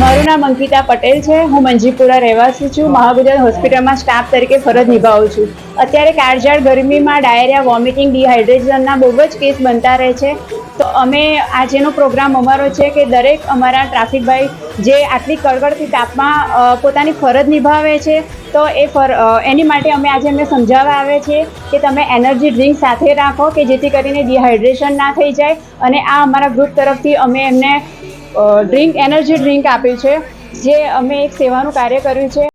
મારું નામ અંકિતા પટેલ છે. હું મંજીપુરા રહેવાસી છું. મહાગુજરાત હોસ્પિટલમાં સ્ટાફ તરીકે ફરજ નિભાવું છું. અત્યારે કાળઝાળ ગરમીમાં ડાયરિયા, વોમિટિંગ, ડિહાઇડ્રેશનના બહુ જ કેસ બનતા રહે છે. તો અમે આજેનો પ્રોગ્રામ અમારો છે કે દરેક અમારા ટ્રાફિકભાઈ જે આટલી કડકડતી તાપમાં પોતાની ફરજ નિભાવે છે, તો એ ફર એની માટે અમે આજે એમને સમજાવવા આવે છે કે તમે એનર્જી ડ્રિંક સાથે રાખો કે જેથી કરીને ડિહાઇડ્રેશન ના થઈ જાય. અને આ અમારા ગ્રુપ તરફથી અમે એમને ડ્રિંક એનર્જી ડ્રિંક આપ્યું છે જે અમે એક સેવાનું કાર્ય કર્યું છે.